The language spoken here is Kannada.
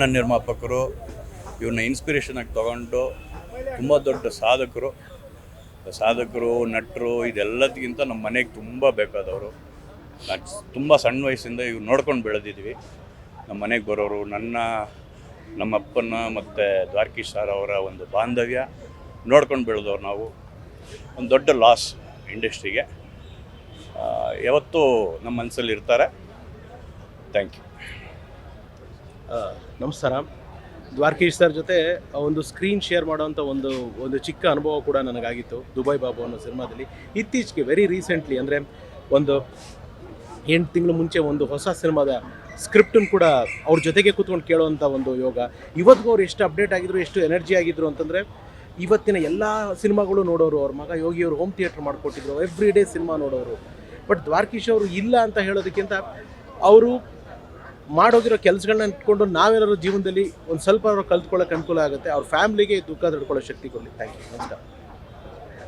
ನನ್ನ ನಿರ್ಮಾಪಕರು ಇವನ್ನ ಇನ್ಸ್ಪಿರೇಷನ್ ಆಗಿ ತಗೊಂಡು ತುಂಬ ದೊಡ್ಡ ಸಾಧಕರು. ಸಾಧಕರು, ನಟರು ಇದೆಲ್ಲದಕ್ಕಿಂತ ನಮ್ಮ ಮನೆಗೆ ತುಂಬ ಬೇಕಾದವರು. ತುಂಬ ಸಣ್ಣ ವಯಸ್ಸಿಂದ ಇವ್ರು ನೋಡ್ಕೊಂಡು ಬೆಳೆದಿದ್ವಿ. ನಮ್ಮ ಮನೆಗೆ ಬರೋರು, ನನ್ನ ನಮ್ಮ ಅಪ್ಪನ ಮತ್ತು ದ್ವಾರಕೀಶ್ ಸರ್ ಅವರ ಒಂದು ಬಾಂಧವ್ಯ ನೋಡ್ಕೊಂಡು ಬೆಳೆದವ್ರು ನಾವು. ಒಂದು ದೊಡ್ಡ ಲಾಸ್ ಇಂಡಸ್ಟ್ರಿಗೆ ಯಾವತ್ತೂ ನಮ್ಮ ಮನಸ್ಸಲ್ಲಿ ಇರ್ತಾರೆ. ಥ್ಯಾಂಕ್ ಯು ನಮಸ್ಕಾರ. ದ್ವಾರಕೀಶ್ ಸರ್ ಜೊತೆ ಒಂದು ಸ್ಕ್ರೀನ್ ಶೇರ್ ಮಾಡುವಂಥ ಒಂದು ಒಂದು ಚಿಕ್ಕ ಅನುಭವ ಕೂಡ ನನಗಾಗಿತ್ತು. ದುಬೈ ಬಾಬು ಅನ್ನೋ ಸಿನಿಮಾದಲ್ಲಿ. ಇತ್ತೀಚೆಗೆ ವೆರಿ ರೀಸೆಂಟ್ಲಿ ಅಂದರೆ ಒಂದು ಎಂಟು ತಿಂಗಳು ಮುಂಚೆ ಒಂದು ಹೊಸ ಸಿನಿಮಾದ ಸ್ಕ್ರಿಪ್ಟನ್ನು ಕೂಡ ಅವ್ರ ಜೊತೆಗೆ ಕೂತ್ಕೊಂಡು ಕೇಳುವಂಥ ಒಂದು ಯೋಗ. ಇವತ್ತಿಗೂ ಅವ್ರು ಎಷ್ಟು ಅಪ್ಡೇಟ್ ಆಗಿದ್ರು, ಎಷ್ಟು ಎನರ್ಜಿ ಆಗಿದ್ರು ಅಂತಂದರೆ ಇವತ್ತಿನ ಎಲ್ಲ ಸಿನಿಮಾಗಳು ನೋಡೋರು ಅವ್ರ ಮಗ ಯೋಗಿ ಅವರು ಹೋಮ್ ಥಿಯೇಟ್ರ್ ಮಾಡಿಕೊಟ್ಟಿದ್ರು. ಎವ್ರಿ ಡೇ ಸಿನಿಮಾ ನೋಡೋರು. ಬಟ್ ದ್ವಾರಕೀಶ್ ಅವರು ಇಲ್ಲ ಅಂತ ಹೇಳೋದಕ್ಕಿಂತ ಅವರು ಮಾಡೋಗಿರೋ ಕೆಲಸಗಳನ್ನ ಇಟ್ಕೊಂಡು ನಾವೇನಾದ್ರು ಜೀವನದಲ್ಲಿ ಒಂದು ಸ್ವಲ್ಪ ಕಲ್ತ್ಕೊಳ್ಳೋಕೆ ಅನುಕೂಲ ಆಗುತ್ತೆ. ಅವ್ರ ಫ್ಯಾಮಿಲಿಗೆ ದುಃಖ ತಡ್ಕೊಳ್ಳೋ ಶಕ್ತಿ ಕೊಡಲಿ. ಥ್ಯಾಂಕ್ ಯು ನಮಸ್ಕಾರ.